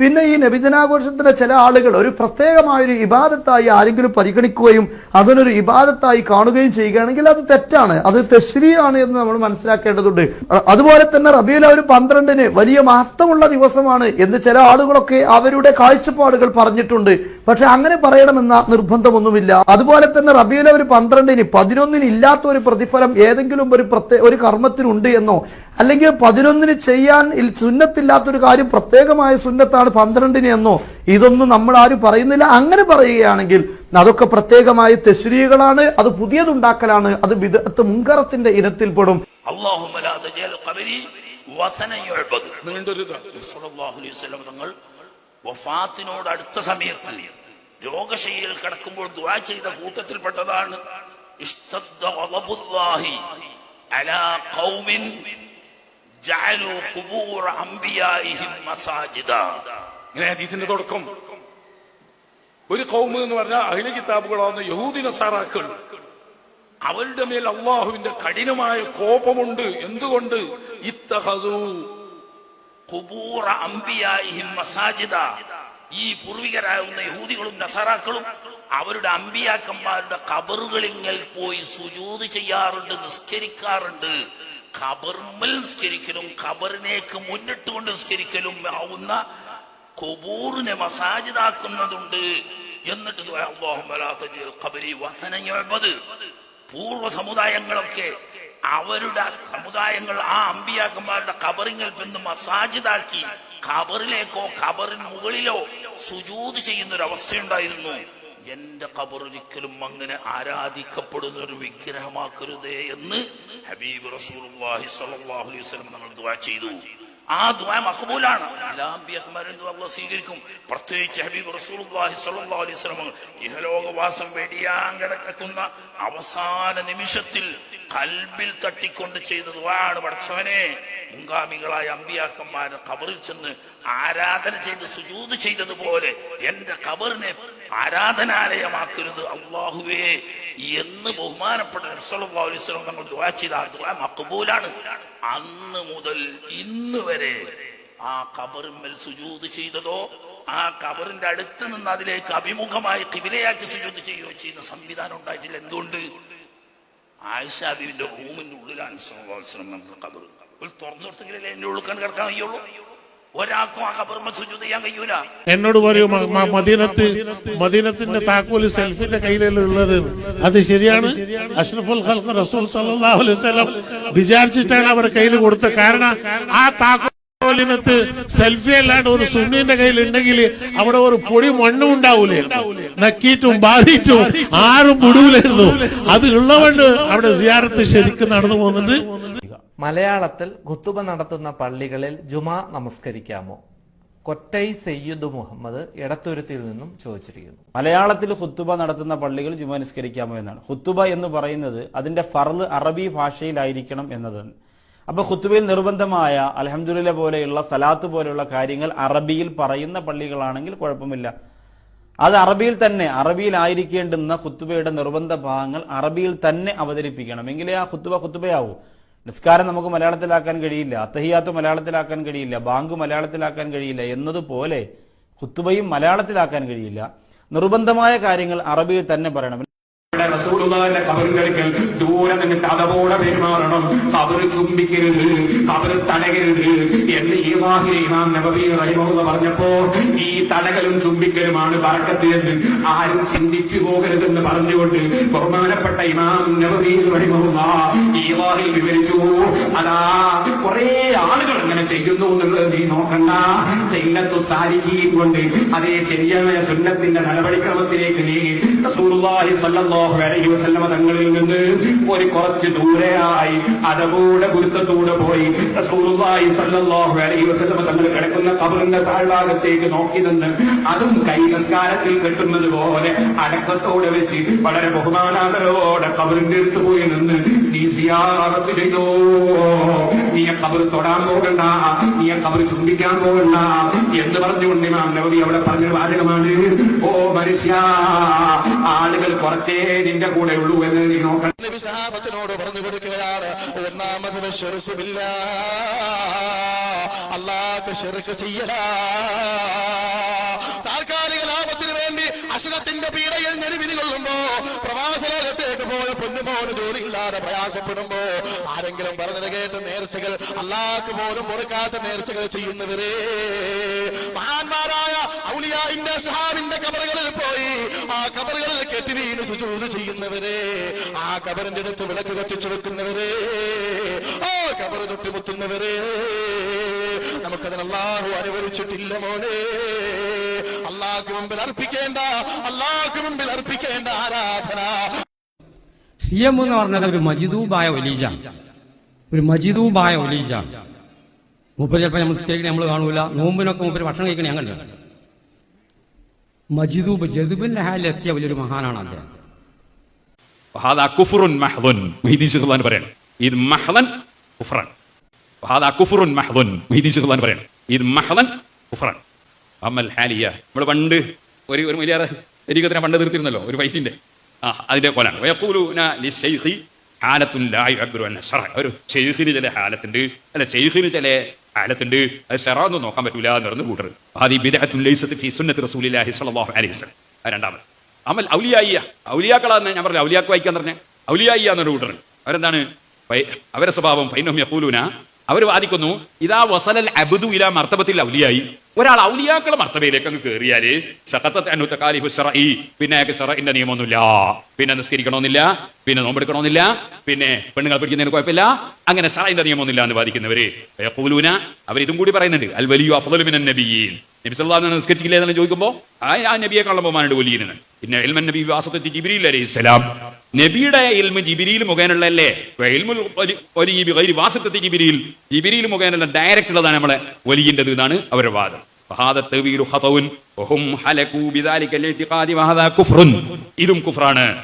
പിന്നെ ഈ നബിദിനാഘോഷത്തിന് ചില ആളുകൾ ഒരു പ്രത്യേകമായൊരു ഇബാദത്തായി ആരെങ്കിലും പരിഗണിക്കുകയും അതിനൊരു ഇബാദത്തായി കാണുകയും ചെയ്യുകയാണെങ്കിൽ അത് തെറ്റാണ്. അത് തെശ്രിയാണ് എന്ന് നമ്മൾ മനസ്സിലാക്കേണ്ടതുണ്ട്. അതുപോലെ തന്നെ റബിയിൽ ഒരു പന്ത്രണ്ടിന് വലിയ മഹത്വമുള്ള ദിവസമാണ് എന്ന് ചില ആളുകളൊക്കെ അവരുടെ കാഴ്ചപ്പാടുകൾ പറഞ്ഞിട്ടുണ്ട്. പക്ഷെ അങ്ങനെ പറയണമെന്ന നിർബന്ധമൊന്നുമില്ല. അതുപോലെ തന്നെ റബീല ഒരു പന്ത്രണ്ടിന് പതിനൊന്നിന് ഇല്ലാത്ത ഒരു പ്രതിഫലം ഏതെങ്കിലും ഒരു പ്രത്യേക ഒരു കർമ്മത്തിനുണ്ട് എന്നോ അല്ലെങ്കിൽ പതിനൊന്നിന് ചെയ്യാൻ സുന്നത്തില്ലാത്തൊരു കാര്യം പ്രത്യേകമായ സുന്നത്താണ് പന്ത്രണ്ടിന് എന്നോ ഇതൊന്നും നമ്മൾ ആരും പറയുന്നില്ല. അങ്ങനെ പറയുകയാണെങ്കിൽ അതൊക്കെ പ്രത്യേകമായ തെശ്രീകളാണ് അത് പുതിയതുണ്ടാക്കലാണ് അത് വിദഗ്ധ മുങ്കറത്തിന്റെ ഇനത്തിൽപ്പെടും. തങ്ങൾ വഫാത്തിനോട് അടുത്ത സമയത്ത് രോഗശൈലിയിൽ കിടക്കുമ്പോൾ ദ്വാ ചെയ്ത കൂട്ടത്തിൽപ്പെട്ടതാണ്. ഇഷ്ട ഇങ്ങനെ ഹദീസിന്റെ തുടക്കം. ഒരു കൗമ് എന്ന് പറഞ്ഞാൽ അഹില കിതാബുകളാവുന്ന യഹൂദി നസാറാക്കൾ. അവരുടെ മേൽ അള്ളാഹുവിന്റെ കഠിനമായ കോപമുണ്ട്. എന്തുകൊണ്ട്? ഇത്തഹദു മസാജിദ. ഈ പൂർവികരാകുന്ന യഹൂദികളും നസാറാക്കളും അവരുടെ അമ്പിയാക്കന്മാരുടെ കബറുകളിങ്ങൽ പോയി സുജൂത് ചെയ്യാറുണ്ട് നിസ്കരിക്കാറുണ്ട്. ഖബർമൽ നിസ്കരിക്കലും ഖബറിനേക്ക് മുന്നിട്ട് കൊണ്ട് നിസ്കരിക്കലും ആവുന്ന ഖുബൂറിനെ മസാജിദാക്കുന്നതുണ്ട് എന്നിട്ട്. പൂർവ സമുദായങ്ങളൊക്കെ അവരുടെ സമുദായങ്ങൾ ആ അമ്പിയാക്കന്മാരുടെ കബറിങ്ങൾ പെന്ന് മസാജിദാക്കി ഖബറിലേക്കോ ഖബറിന് മുകളിലോ സുജൂത് അവസ്ഥയുണ്ടായിരുന്നു എന്റെ കബറൊരിക്കലും അങ്ങനെ ആരാധിക്കപ്പെടുന്ന ഒരു വിഗ്രഹമാക്കരുതേ എന്ന് ഹബീബ് റസൂലുള്ളാഹി സ്വല്ലല്ലാഹു അലൈഹി വസല്ലം നമ്മൾ ദുആ ചെയ്തു. ആ ദുആ മഹബൂലാണ് എല്ലാ സ്വീകരിക്കും. പ്രത്യേകിച്ച് ഹബീബ് റസൂലുള്ളാഹി സ്വല്ലല്ലാഹു അലൈഹി വസല്ലം ഇഹലോകവാസം വെടിയാൻ കിടക്കുന്ന അവസാന നിമിഷത്തിൽ കൽബിൽ തട്ടിക്കൊണ്ട് ചെയ്ത ദ്വാണ് പടച്ചവനെ മുൻഗാമികളായ അമ്പിയാക്കന്മാരെ കബറിൽ ചെന്ന് ആരാധന ചെയ്ത് സുജൂത് ചെയ്തതുപോലെ എന്റെ കബറിനെ ആരാധനാലയമാക്കരുത്. അള്ളാഹുവേ എന്ന് ബഹുമാനപ്പെട്ട നമ്മൾ ചെയ്ത മക്ബൂലാണ്. അന്ന് മുതൽ ഇന്ന് വരെ ആ കബറിന്മേൽ സുജൂത് ചെയ്തതോ ആ കബറിന്റെ അടുത്ത് നിന്ന് അതിലേക്ക് അഭിമുഖമായി കിബിലയാക്കി സുജൂത് ചെയ്യുകയോ ചെയ്യുന്ന സംവിധാനം ഉണ്ടായിട്ടില്ല. എന്തുകൊണ്ട്? ആയിഷാബിന്റെ റൂമിന്റെ ഉള്ളിലാണ് സല്ലല്ലാഹു അലൈഹി വസല്ലം നമ്മുടെ ഖബർ ഒരു തുറന്നു കൊടുത്തെങ്കിലല്ലേ എന്റെ ഉള്ളിൽ കിടക്കാൻ കഴിയുള്ളൂ? എന്നോട് പറയൂ മദീനത്ത് മദീനത്തിന്റെ താക്കോൽ സെൽഫിന്റെ ഉള്ളത്? അത് ശരിയാണ്? അഷ്റഫുൽ ഖൽഖ് റസൂൽ സല്ലല്ലാഹു അലൈഹി വസല്ലം വിചാരിച്ചിട്ടാണ് അവർ കയ്യിൽ കൊടുത്തത് കാരണം. ആ താക്കോലിനത്ത് സെൽഫി അല്ലാണ്ട് ഒരു സുന്നിന്റെ കയ്യിൽ ഉണ്ടെങ്കിൽ അവിടെ ഒരു പൊടി മണ്ണും ഉണ്ടാവൂലേ? നക്കിയിട്ടും ബാധിച്ചും ആരും മുടിവിലായിരുന്നു അത് ഉള്ളവണ്ട് അവിടെ സിയാറത്ത് ശരിക്കും നടന്നു പോകുന്നുണ്ട്. മലയാളത്തിൽ ഖുത്തുബ നടത്തുന്ന പള്ളികളിൽ ജുമാ നമസ്കരിക്കാമോ? കൊറ്റൈ സയ്യിദ് മുഹമ്മദ് എടത്തുരുത്തിയിൽ നിന്നും ചോദിച്ചിരിക്കുന്നു. മലയാളത്തിൽ ഹുത്തുബ നടത്തുന്ന പള്ളികൾ ജുമ നിസ്കരിക്കാമോ എന്നാണ്. ഹുത്തുബ എന്ന് പറയുന്നത് അതിന്റെ ഫർൾ അറബി ഭാഷയിലായിരിക്കണം എന്നതാണ്. അപ്പൊ ഖുത്തുബയിൽ നിർബന്ധമായ അലഹമുല്ല പോലെയുള്ള സലാത്ത് പോലെയുള്ള കാര്യങ്ങൾ അറബിയിൽ പറയുന്ന പള്ളികളാണെങ്കിൽ കുഴപ്പമില്ല. അത് അറബിയിൽ തന്നെ അറബിയിൽ ആയിരിക്കേണ്ടുന്ന ഖുത്തുബയുടെ നിർബന്ധ ഭാഗങ്ങൾ അറബിയിൽ തന്നെ അവതരിപ്പിക്കണം. എങ്കിലേ ആ ഖുത്തുബ ഖുത്തുബയാവൂ നിസ്കാരം നമുക്ക് മലയാളത്തിലാക്കാൻ കഴിയില്ല അത്തഹിയാത്ത് മലയാളത്തിലാക്കാൻ കഴിയില്ല ബാങ്ക് മലയാളത്തിലാക്കാൻ കഴിയില്ല എന്നതുപോലെ ഖുത്തുബയും മലയാളത്തിലാക്കാൻ കഴിയില്ല. നിർബന്ധമായ കാര്യങ്ങൾ അറബിയിൽ തന്നെ പറയണം. ഇവിടെ റസൂലുള്ളാഹിന്റെ കബറുകളിൽ ദൂരെ നിന്നിട്ട് അതവോടെ പെരുമാറണം. കബറ് ചുംബിക്കരുത് കബറ് തടകരുത് എന്ന് ഈ ഇമാം നബവി റഹിമുള്ള പറഞ്ഞപ്പോ ഈ തടകലും ചുംബിക്കലുമാണ് ബറക്കത്ത് എന്ന് ആരും ചിന്തിച്ചു പോകരുതെന്ന് പറഞ്ഞുകൊണ്ട് ബഹുമാനപ്പെട്ട ഇമാം നബവി റഹിമുള്ള ഈ വാഹിൽ വിവരിച്ചു അതാ കുറെ ആളുകൾ അങ്ങനെ ചെയ്യുന്നു എന്നുള്ളത് നീ നോക്കണ്ട. തെല്ലത്തു സാരിക്കുകയും കൊണ്ട് അതേ ശരിയായ സുന്നത്തിന്റെ നടപടിക്രമത്തിലേക്ക് നീ റസൂലുള്ളാഹി സ്വല്ലല്ലാഹു അലൈഹി വസല്ലമ തങ്ങളിൽ നിന്ന് ഒരു കുറച്ച് ദൂരെയായി അതകൂടെ ഗുരുത്തത്തൂടെ പോയി റസൂലുള്ളാഹി സല്ലല്ലാഹു അലൈഹി വസല്ലമ തങ്ങൾ കിടക്കുന്ന കബറിന്റെ താഴ്ഭാഗത്തേക്ക് നോക്കി നിന്ന് അതും കൈ നിസ്കാരത്തിൽ കെട്ടുന്നത് പോലെ അടക്കത്തോടെ വെച്ച് വളരെ ബഹുമാനാദരവോടെ കബറിന്റെ അടുത്ത് പോയി നിന്ന് ഈ സിയാറത്ത് ചെയ്തോ? കബർ തൊടാൻ പോകണ്ട നീ ആ കബർ ചുംബിക്കാൻ പോകണ്ട എന്ന് പറഞ്ഞുകൊണ്ട് ഇമാം നബി അവിടെ പറഞ്ഞൊരു വാചകമാണ്. ഓ മനുഷ്യ ആളുകൾ കുറച്ചേ നിന്റെ കൂടെ ഉള്ളൂ എന്ന് നീ നോക്കണം. വിശാപത്തിനോട് പറഞ്ഞു കൊടുക്കുകയാണ് ഒന്നാമത് ഷെറുസുമില്ല അള്ളാഹ് ഷെറുക്ക് ചെയ്യല. താൽക്കാലിക ലാഭത്തിന് വേണ്ടി അശ്വത്തിന്റെ പീഡയിൽ ഞെരുവിരി കൊള്ളുമ്പോ എന്റെ പോലും ജോലിയില്ലാതെ പ്രയാസപ്പെടുമ്പോ ആരെങ്കിലും പറഞ്ഞത് കേട്ട് നേർച്ചകൾ അല്ലാക്ക് പോലും പൊറുക്കാത്ത നേർച്ചകൾ ചെയ്യുന്നവരേ. മഹാന്മാരായ ഔലിയാവിന്റെ സഹാബിന്റെ കബറുകളിൽ പോയി ആ കബറുകളിൽ കെട്ടി വീണ് സുജൂത് ചെയ്യുന്നവരെ ആ കബറിന്റെ അടുത്ത് വിളക്ക് കത്തിച്ചു വെക്കുന്നവരെ ആ കബർ തൊട്ടിമുത്തുന്നവരെ. നമുക്കതിനല്ലാഹു അനുവദിച്ചിട്ടില്ല മോനെ. അള്ളാഹ് മുമ്പിൽ അർപ്പിക്കേണ്ട അല്ലാ സി എം എന്ന് പറഞ്ഞത് ഒരു മജിദൂബായ ഒലീജാണ് ഒരു മജിദൂബായ ഒലീജാണ് മുപ്പത് ചിലപ്പോൾ നമ്മൾ സ്റ്റേജിൽ നമ്മൾ കാണൂല. നോമ്പിനൊക്കെ മുപ്പര് ഭക്ഷണം കഴിക്കണേ ഞാൻ കണ്ടു മജിദൂബ് ജദുബിന്റെ ഹാലിലെത്തിയ വലിയൊരു മഹാനാണ് അദ്ദേഹം. പറയണം. കുഫ്രൻ കുഫ്രൻ നമ്മൾ പണ്ട് ഒരു ഒരു വലിയ എനിക്കത്തിനെ പണ്ട് തീർത്തിരുന്നല്ലോ ഒരു പൈസന്റെ അതിന്റെ കൊലാണ്. ശറഅ ഒരു ഷെയ്ഖിന് ചില ഹാലത്തുണ്ട് അല്ല ഷെയ്ഖിന് ചില ഹാലത്തുണ്ട്. അത് ഷെറാന്ന് നോക്കാൻ പറ്റൂല എന്ന് പറഞ്ഞു കൂട്ടർ ഫി റസൂലില്ലാഹി അലൈഹി വസല്ലം. രണ്ടാമത്. അമൽ ഔലിയായിയ. ഔലിയാക്കളാന്ന് ഞാൻ പറഞ്ഞു ഔലിയാക്ക് വായിക്കാൻ പറഞ്ഞ? ഔലിയായിയ എന്നൊരു കൂട്ടർ അവരെന്താണ്? അവരെ സ്വഭാവം ഫൈനോം യഖൂലൂന അവർ വാദിക്കുന്നു ഇതാ വസലൽ അബുദു ഇല മർത്തബത്തിൽ ഔലിയായി. ഒരാൾ ഔലിയാക്കളെ മർത്തബയിലേക്ക് അങ്ങ് കയറിയാൽ പിന്നെ അയാൾക്ക് സറഇന്റെ നിയമമൊന്നുമില്ല. പിന്നെ നിസ്കരിക്കണമെന്നില്ല പിന്നെ നോമ്പെടുക്കണമെന്നില്ല പിന്നെ പെണ്ണുങ്ങൾ പിടിക്കുന്നതിന് കുഴപ്പമില്ല. അങ്ങനെ സറഇന്റെ നിയമമൊന്നുമില്ല എന്ന് വാദിക്കുന്നവര്. അവർ ഇതും കൂടി പറയുന്നുണ്ട് അൽ വലിയു അഫദലുമിനൻ നബിയീൻ. നബി സല്ലാഹു നിസ്കരിച്ചില്ലേ എന്ന് ചോദിക്കുമ്പോൾ ആ ആ നബിയെ കള്ളപ്പമാനുണ്ട് കൊല്ലിയിരുന്ന് പിന്നെ എൽമൻ നബി വാസത്തെത്തി ജിബിരിയിൽ അലൈഹി സ്വലാം. നബിയുടെ എൽമ ജിബിരിയിൽ മുഖേനുള്ളല്ലേ എൽമുൽ വലിയ വാസത്തെത്തി ജിബിരിയിൽ ജിബിരിയിൽ മുഖേനുള്ള ഡയറക്റ്റ് ഉള്ളതാണ് നമ്മളെ വലിയന്റെ ഇതാണ് അവരുടെ വാദം ും. കുഫ്രാണ്